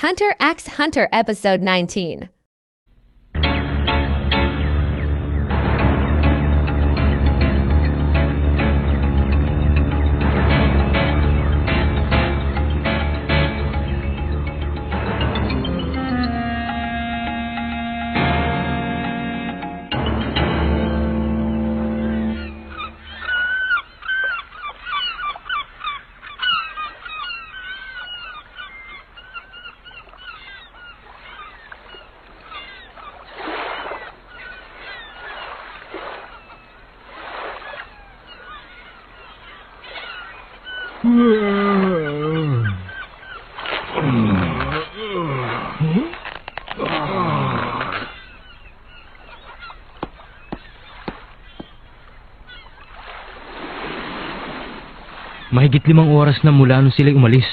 Hunter x Hunter Episode 19. Mahigit limang oras na mula nung sila umalis.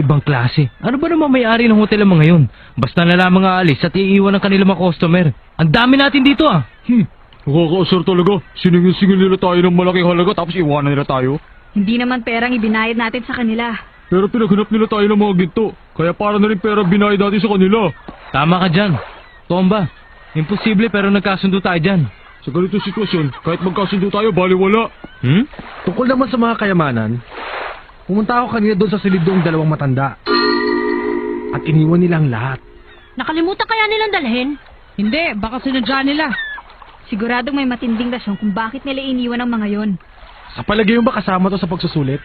Ibang klase. Ano ba naman may-ari ng hotel ang mga yun? Basta na lamang aalis at iiwan ang kanilang mga customer. Ang dami natin dito ah. Hmm, nakakaasar talaga. Siningil-singil nila tayo ng malaking halaga tapos iwanan nila tayo. Hindi naman perang ibinayad natin sa kanila. Pero pinaghanap nila tayo ng mga ginto. Kaya para na rin pera binayad natin sa kanila. Tama ka dyan. Tomba. Imposible pero nagkasundo tayo dyan. Sa ganitong sitwasyon, kahit magkasundo tayo, baliwala. Hmm? Tungkol naman sa mga kayamanan, pumunta ako kanina doon sa silid ng dalawang matanda. At iniwan nila ang lahat. Nakalimutan kaya nilang dalhin? Hindi, baka sinadya nila. Siguradong may matinding rason kung bakit nila iniwan ang mga yon. Sa palagay mo ba kasama to sa pagsusulit?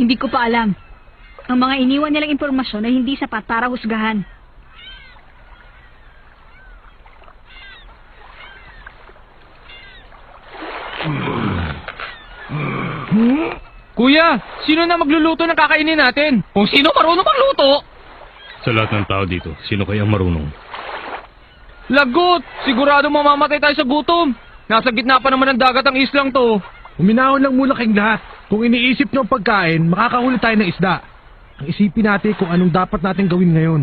Hindi ko pa alam. Ang mga iniwan nilang impormasyon ay hindi sapat para husgahan. Kuya, sino na magluluto ng kakainin natin? Kung sino marunong magluto? Sa lahat ng tao dito, sino kaya marunong? Lagot! Sigurado mamamatay tayo sa gutom. Nasa gitna pa naman ng dagat ang islang to. Huminahon lang muna kayong lahat. Kung iniisip nyo ang pagkain, makakahuli tayo ng isda. Ang isipin natin kung anong dapat natin gawin ngayon.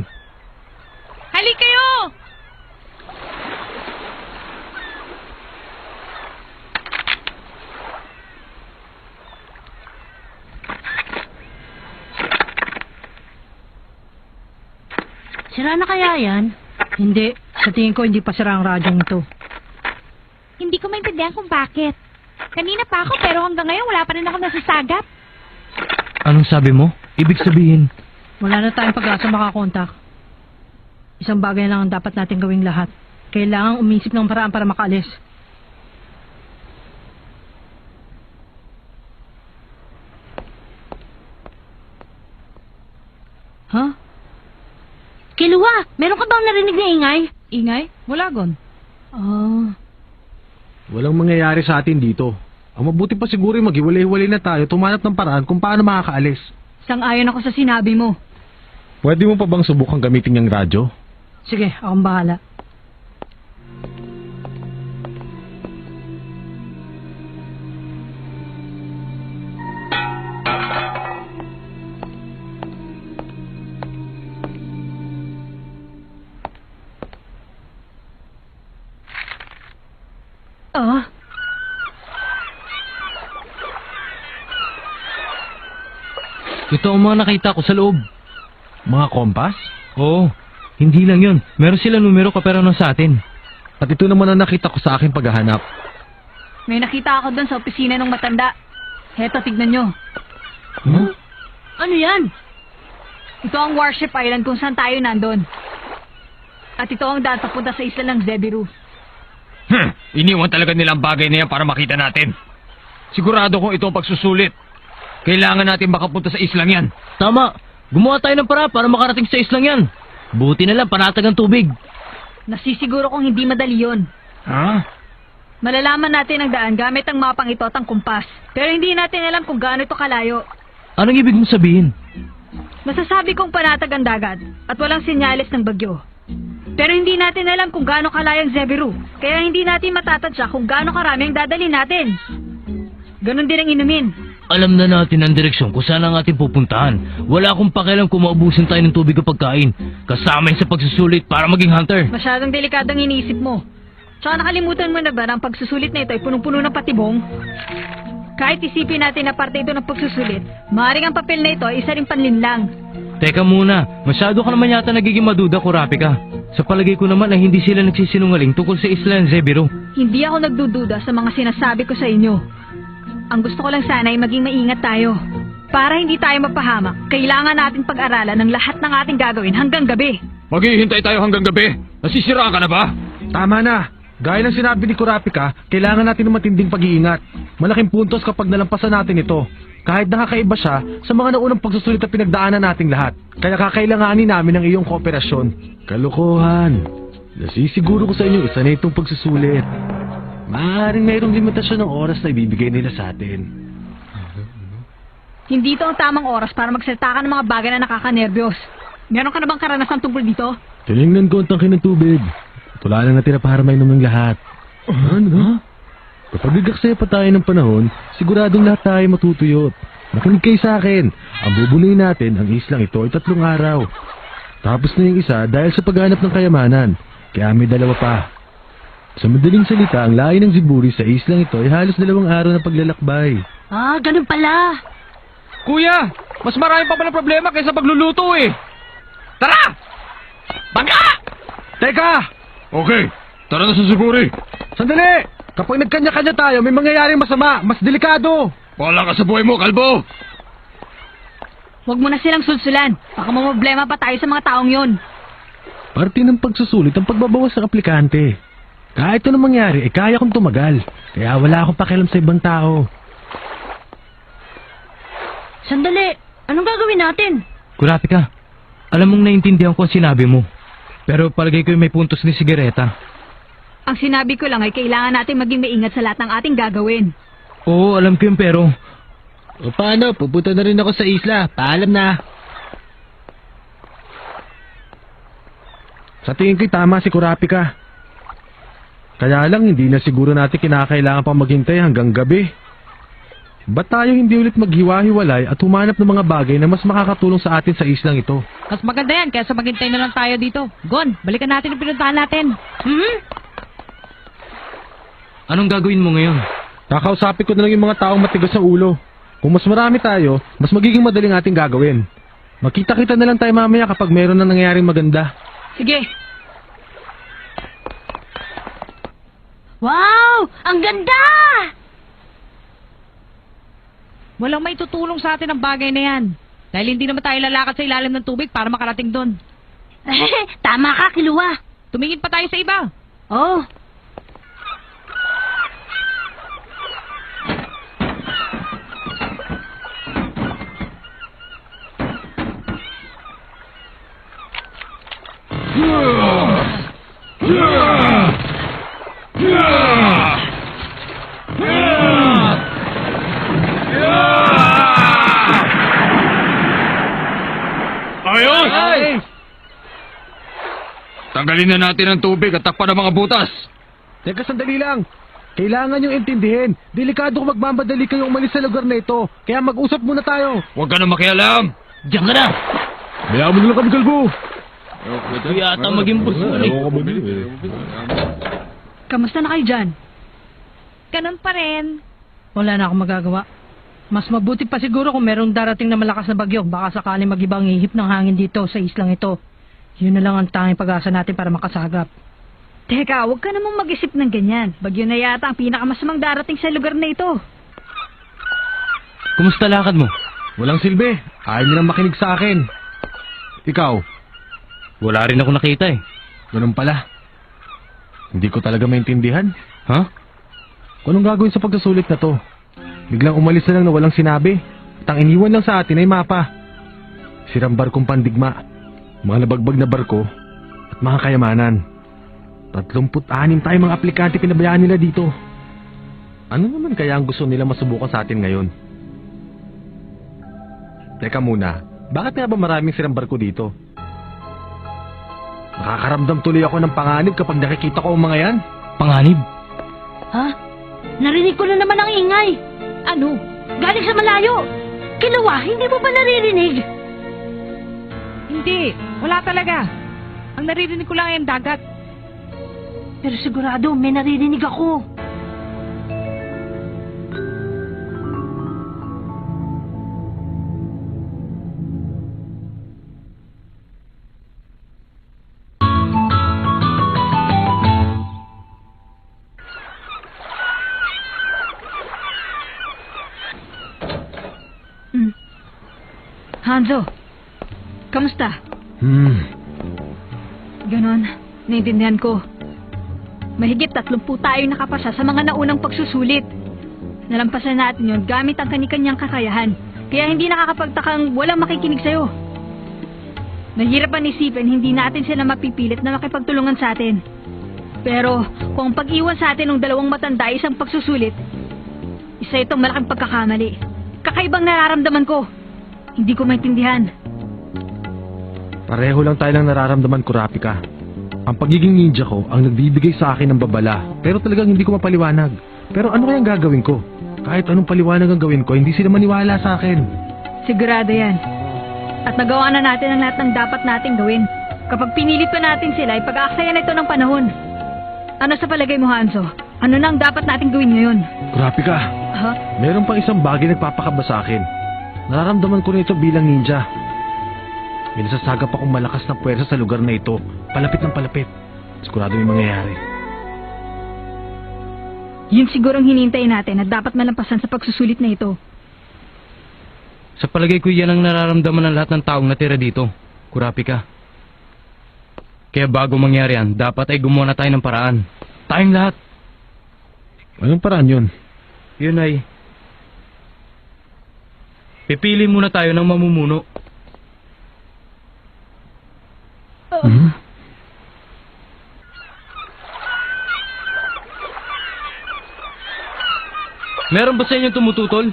Hali kayo! Sira na kaya yan? Hindi. Sa tingin ko, hindi pa sira ang radyong ito. Hindi ko maintindihan kung bakit. Kanina pa ako pero hanggang ngayon wala pa rin ako nasasagap. Anong sabi mo? Ibig sabihin, Wala na tayong pag-asa makakontak. Isang bagay lang ang dapat natin gawing lahat. Kailangang umisip ng paraan para makaalis. Ha? Kiluwa, meron ka bang narinig na ingay? Ingay? Wala gon. Ah, Walang mangyayari sa atin dito. Ang mabuti pa siguro yung maghiwalay-hiwalay na tayo, tumanap ng paraan kung paano makakaalis. sang-ayon ako sa sinabi mo. Pwede mo pa bang subukan gamitin yung radyo? Sige, akong bahala. Ito ang mga nakita ko sa loob. Mga kompas? Oo, hindi lang yun. Meron sila numero kapera nun sa atin. At ito naman ang nakita ko sa aking paghahanap. may nakita ako doon sa opisina ng matanda. Heto, tignan nyo. Hmm? Ano yan? Ito ang Warship Island kung saan tayo nandun. At ito ang daan papunta sa isla ng Zebiru. Hmm, iniwan talaga nilang bagay na yan para makita natin. Sigurado kong ito ang pagsusulit. Kailangan natin makapunta sa islang yan. Tama. Gumawa tayo ng para para makarating sa islang yan. Buti na lang panatag ang tubig. Nasisiguro kong hindi madali yon. Ha? Malalaman natin ang daan gamit ang mapang ito at ang kumpas. Pero hindi natin alam kung gaano ito kalayo. Anong ibig mong sabihin? Masasabi kong panatag ang dagat at walang sinyalis ng bagyo. Pero hindi natin alam kung gaano kalayo ang Zebiru. Kaya hindi natin matatansya kung gaano karami ang dadali natin. Ganon din ang inumin. Alam na natin ang direksyon kung saan ang ating pupuntahan. Wala akong pakialam kung maubusin tayo ng tubig o pagkain. Kasama yun sa pagsusulit para maging hunter. Masyadong delikado ang iniisip mo. Tsaka nakalimutan mo na ba na ang pagsusulit na ito ay punong-puno ng patibong? Kahit isipin natin na parte ito ng pagsusulit, maaaring ang papel na ito ay isa ring panlinlang. Teka muna, masyado ka naman yata nagiging maduda, Kurapika. Sa palagay ko naman ay hindi sila nagsisinungaling tungkol sa isla ng Zebiro. Hindi ako nagdududa sa mga sinasabi ko sa inyo. Ang gusto ko lang sana ay maging maingat tayo. Para hindi tayo mapahamak, kailangan natin pag-aralan ng lahat ng ating gagawin hanggang gabi. Maghihintay tayo hanggang gabi. Nasisiraan ka na ba? Tama na. Gaya ng sinabi ni Kurapika, kailangan natin ng matinding pag-iingat. Malaking puntos kapag nalampasan natin ito. Kahit nakakaiba siya sa mga naunang pagsusulit na pinagdaanan nating lahat. Kaya kakailanganin namin ng iyong kooperasyon. Kalokohan. Nasisiguro ko sa inyo isa na itong pagsusulit. Maaaring mayroong limitasyon ng oras na ibibigay nila sa atin. Hindi ito ang tamang oras para magsalita ka ng mga bagay na nakakanerbiyos. Meron ka na bang karanasan tungkol dito? Tinignan ko ang tangke ng tubig. At Wala lang natira para mainom ng lahat. Ano? Kapag nagaksaya pa tayo ng panahon, siguradong lahat tayo matutuyot. Makinig kayo sa akin. Ang bubunuin natin, ang islang ito ay tatlong araw. Tapos na yung isa dahil sa paghanap ng kayamanan. Kaya may dalawa pa. Sa madaling salita, ang layo ng Ziburi sa islang ito ay halos dalawang araw na paglalakbay. Ah, ganun pala. Kuya, mas marami pa pala problema kaysa pagluluto eh. Tara! Bangga! Teka! Okay, tara na sa Siguri. Sandali! Kapag nagkanya-kanya tayo, may mangyayaring masama, mas delikado. Wala ka sa buhay mo, kalbo! Huwag mo na silang sulsulan. Baka mamroblema pa tayo sa mga taong yon. Parte ng pagsusulit ang pagbabawas ng aplikante. Kahit anong mangyari, eh kaya kong tumagal. Kaya wala akong pakialam sa ibang tao. Sandali, anong gagawin natin? Kurapika, alam mong naintindihan ko ang sinabi mo. Pero palagay ko may puntos ni Sigareta. Ang sinabi ko lang ay kailangan natin maging maingat sa lahat ng ating gagawin. Oo, alam ko yun pero... O paano? Pupunta na rin ako sa isla. Paalam na. Sa tingin ko'y tama si Kurapika. Kaya lang hindi na siguro natin kinakailangan pang maghintay hanggang gabi. Ba't tayo hindi ulit maghiwa-hiwalay at humanap ng mga bagay na mas makakatulong sa atin sa islang ito? Mas maganda yan kaysa maghintay na lang tayo dito. Gon, balikan natin ang pinuntahan natin. Hmm? Anong gagawin mo ngayon? Kakausapin ko na lang yung mga taong matigas sa ulo. Kung mas marami tayo, mas magiging madaling ating gagawin. Makita-kita na lang tayo mamaya kapag mayroon na nangyayaring maganda. Sige, Wow! Ang ganda! Walang may tutulong sa atin ang bagay na yan. Dahil hindi naman tayo lalakad sa ilalim ng tubig para makarating doon. Tama ka, Kiluwa. Tumingin pa tayo sa iba. Oh. Ayos! Tanggalin na natin ang tubig at takpan ang mga butas. Teka, sandali lang. Kailangan yung intindihin. Delikado kung magmamadali kayo umalis sa lugar na ito. Kaya mag-usap muna tayo. Huwag ka na makialam. Diyan ka na! Hayaan mo na lang kami, Kalbo. Ito yata maging busuan eh. kamusta na kayo dyan? Ganun pa rin. Wala na akong magagawa. Mas mabuti pa siguro kung merong darating na malakas na bagyo. Baka sakaling mag-ibang ihip ng hangin dito sa islang ito. Yun na lang ang tanging pag-asa natin para makasagap. Teka, huwag ka namang mag-isip ng ganyan. Bagyo na yata ang pinakamasamang darating sa lugar na ito. Kumusta lakad mo? Walang silbi. Ayaw nilang makinig sa akin. Ikaw, Wala rin ako nakita eh. ganun pala. Hindi ko talaga maintindihan. Ha? Kung anong gagawin sa pagsusulit na to? Biglang umalis na lang na walang sinabi. At ang iniwan lang sa atin ay mapa. Sirang barkong pandigma. Mga nabagbag na barko. At mga kayamanan. 36 tayo mga aplikante pinabayaan nila dito. Ano naman kaya ang gusto nila masubukan sa atin ngayon? Teka muna, bakit nga ba maraming sirang barko dito? Nakakaramdam tuloy ako ng panganib kapag nakikita ko ang mga yan. Panganib? Ha? Narinig ko na naman ang ingay. Ano? Galing sa malayo. Kiluwa, hindi mo ba naririnig? Hindi. Wala talaga. Ang naririnig ko lang ay ang dagat. Pero sigurado, may naririnig ako. Hmm. Hanzo, kamusta? Hmm. Ganon, naiintindihan ko. Mahigit tatlumpu tayo nakapasa sa mga naunang pagsusulit. Nalampasan natin yon gamit ang kanikanyang kakayahan. Kaya hindi nakakapagtakang walang makikinig sa'yo. Nahirapan isipin hindi natin sila mapipilit na makipagtulungan sa atin. Pero kung pag-iwan sa atin ng dalawang matanda ay isang pagsusulit, isa itong malaking pagkakamali. Kakaibang nararamdaman ko. Hindi ko maintindihan. Pareho lang tayo ng nararamdaman, Kurapika. Ang pagiging ninja ko ang nagbibigay sa akin ng babala. Pero talagang hindi ko mapaliwanag. Pero ano kayang gagawin ko? Kahit anong paliwanag ang gawin ko, hindi sila maniwala sa akin. Sigurado yan. At nagawa na natin ang lahat ng dapat nating gawin. Kapag pinilit pa natin sila, ay pag-aaksaya na ito ng panahon. Ano sa palagay mo, Hanzo? Ano na ang dapat nating gawin ngayon? Kurapika, Ha? meron pang isang bagay nagpapakaba sa akin. Nararamdaman ko nito bilang ninja. May nasasagap akong malakas na puwersa sa lugar na ito. Palapit ng palapit. Sigurado may mangyayari. Yun siguro ang hinihintay natin at dapat malampasan sa pagsusulit na ito. Sa palagay ko yan ang nararamdaman ng lahat ng taong natira dito. Kurapika. Kaya bago mangyari yan, dapat ay gumawa na tayo ng paraan. Tayong lahat. Anong paraan yun? Yun ay... Pipili muna tayo ng mamumuno. Hmm? Meron ba sa inyo tumututol?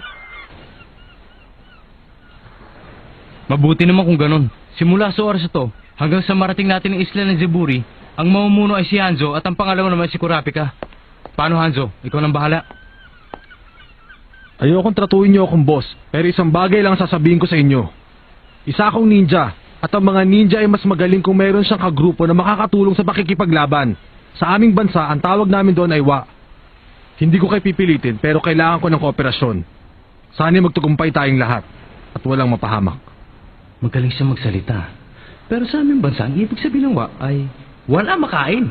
Mabuti naman kung ganun. Simula sa oras ito, hanggang sa marating natin ang isla ng Zeburi, ang mamumuno ay si Hanzo at ang pangalawa naman si Kurapika. Paano Hanzo? Ikaw nang bahala. Ayokong tratuin niyo akong boss, pero isang bagay lang sasabihin ko sa inyo. Isa akong ninja, at ang mga ninja ay mas magaling kung meron siyang kagrupo na makakatulong sa pakikipaglaban. Sa aming bansa, ang tawag namin doon ay wa. Hindi ko kayo pipilitin, pero kailangan ko ng kooperasyon. Sana magtugumpay tayong lahat, at walang mapahamak. Magaling siya magsalita. Pero sa aming bansa, ang ibig sabihin ng wa ay wala makain.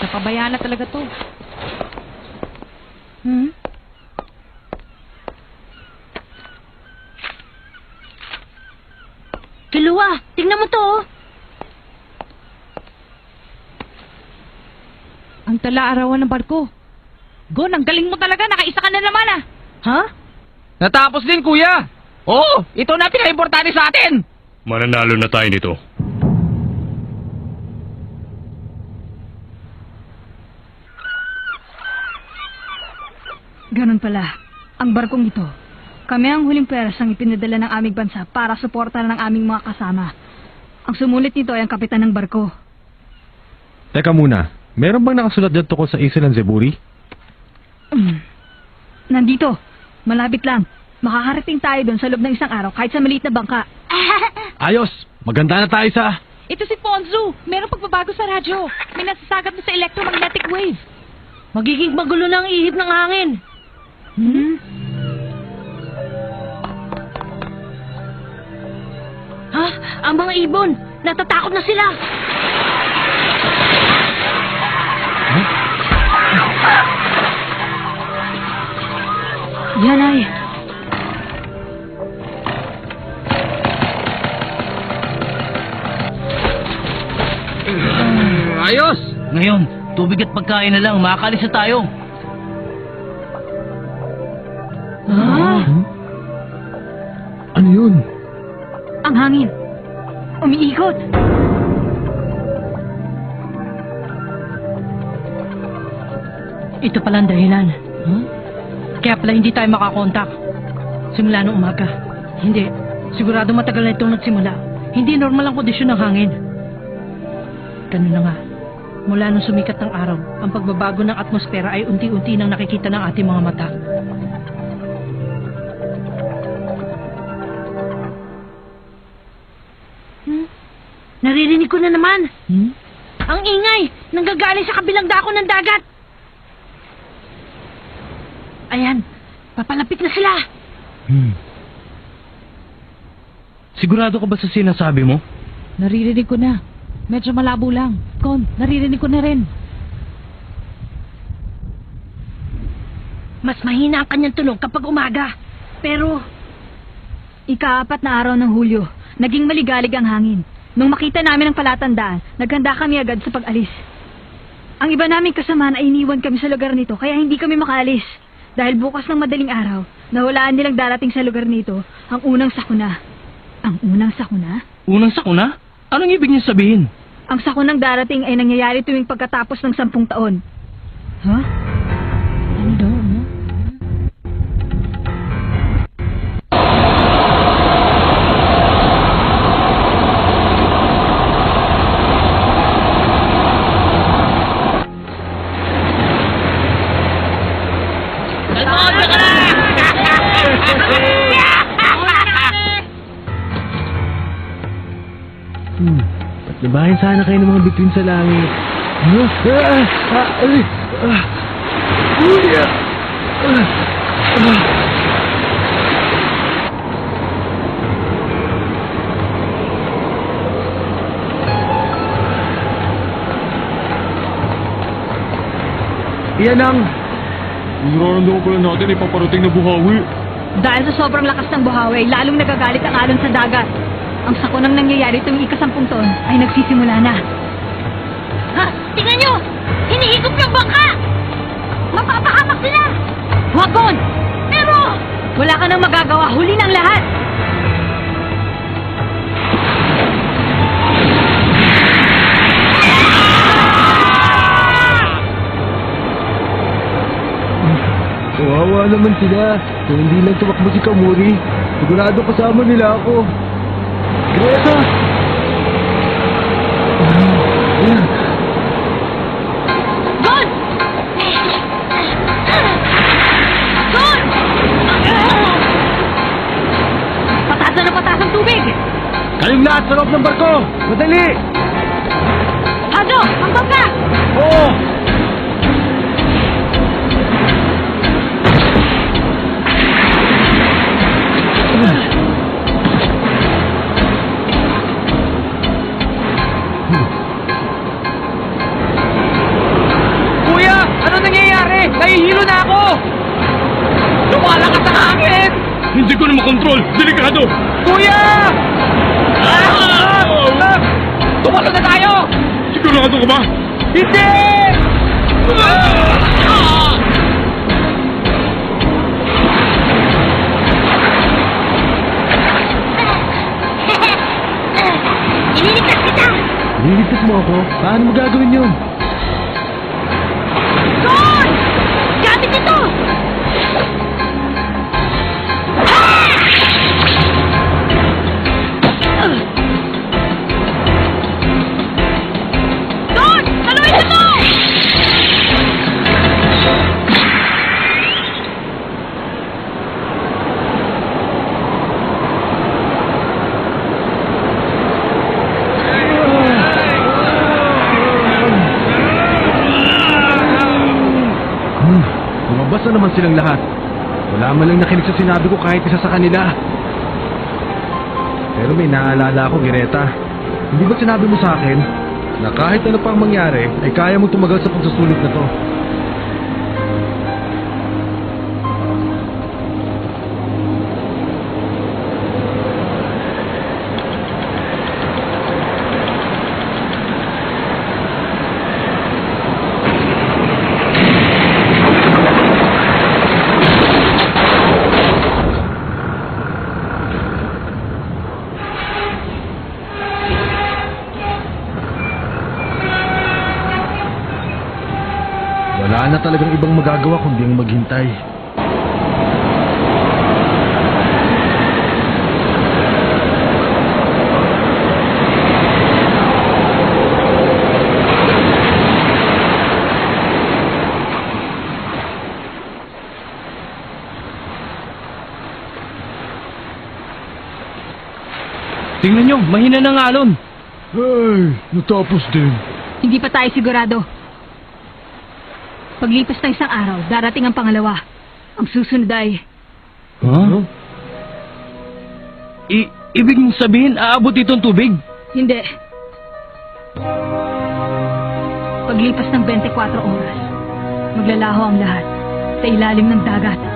Napabayaan na talaga to. Hmm? Kiluwa, tingnan mo to. oh. Ang tala-arawan ng barko. Gon, ang galing mo talaga. Nakaisa ka na naman ah. Ha? Natapos din, kuya! Oo, ito na pinaka-importante sa atin! Mananalo na tayo nito. Ganun pala. Ang barkong ito. Kami ang huling peras ang ipinadala ng aming bansa para suportahan ng aming mga kasama. Ang sumulit nito ay ang kapitan ng barko. Teka muna, meron bang nakasulat dyan tungkol sa isla ng Zeburi? Mm. Nandito. Malapit lang. Makakarating tayo doon sa loob ng isang araw kahit sa maliit na bangka. Ayos! Maganda na tayo sa... Ito si Ponzu. Merong pagbabago sa radyo. May nasasagap na sa electromagnetic wave. Magiging magulo na ang ihip ng hangin. Hmm? Ha? Ang mga ibon! Natatakot na sila! Yan ay. Ayos! Ngayon, tubig at pagkain na lang, makakalis na tayo. Ah, Ano yun? Ang hangin. Umiikot. Ito pala ang dahilan. Kaya pala hindi tayo makakontak. Simula nung umaga. Hindi. Sigurado matagal na itong nagsimula. Hindi normal ang kondisyon ng hangin. Ganun na nga. Mula nung sumikat ng araw, ang pagbabago ng atmosfera ay unti-unti nang nakikita ng ating mga mata. Naririnig ko na naman. Hmm? Ang ingay! Nanggagaling sa kabilang dako ng dagat. Ayan, papalapit na sila. Hmm. Sigurado ka ba sa sinasabi mo? Naririnig ko na. Medyo malabo lang. Kon, naririnig ko na rin. Mas mahina ang kanyang tunog kapag umaga. Pero, Ikaapat na araw ng Hulyo, naging maligalig ang hangin. Nung makita namin ang palatandaan, naghanda kami agad sa pag-alis. Ang iba naming kasamaan ay iniwan kami sa lugar nito kaya hindi kami makaalis. Dahil bukas ng madaling araw, nawalaan nilang darating sa lugar nito ang unang sakuna. Ang unang sakuna? Unang sakuna? Anong ibig niyo sabihin? Ang sakunang darating ay nangyayari tuwing pagkatapos ng sampung taon. Huh? At nabahin sana kayo ng mga bituin sa langit. Ah! Ah! Ay! Ah! Ah! Ah! Ah! Iyan ang... Nararamdaman pala natin ipaparating na buhawi. Dahil sa sobrang lakas ng buhawi, lalong nagagalit ang alon sa dagat. Ang sakunang nangyayari tuwing ikasampung taon ay nagsisimula na. ha? Tingnan nyo! Hinihigop yung bangka! Mapapahamak sila! Wagon! Pero! Wala ka nang magagawa, huli ng lahat! Kawawa naman sila. Kung hindi lang tumakbo si Kamuri, sigurado kasama nila ako. Greta! Gon! Gon! Pataas na pataas ang tubig! Kayong lahat sa loob ng barko! Madali! Hado! Ang bangka! Oo! Hindi ko na makontrol! Delikado! Kuya! Ah! Ah! Tumalo na tayo! Sigurado ka ba? Hindi! Ah! Ililigtas kita! Liligtas mo ako? Paano mo gagawin yun? Gon! Gamit ito! Lahat. Wala man lang nakinig sa sinabi ko kahit isa sa kanila. Pero may naalala ako, Greta. Hindi ba sinabi mo sa akin na kahit ano pang mangyari ay kaya mo tumagal sa pagsusulit na to? Na talagang ibang magagawa kundi ang maghintay. Tingnan nyo, mahina ng alon. Ay, natapos din. Hindi pa tayo sigurado. Paglipas ng isang araw, darating ang pangalawa. Ang susunod ay... Huh? I- ibig mong sabihin, aabot itong tubig? Hindi. Paglipas ng 24 oras, maglalaho ang lahat sa ilalim ng dagat.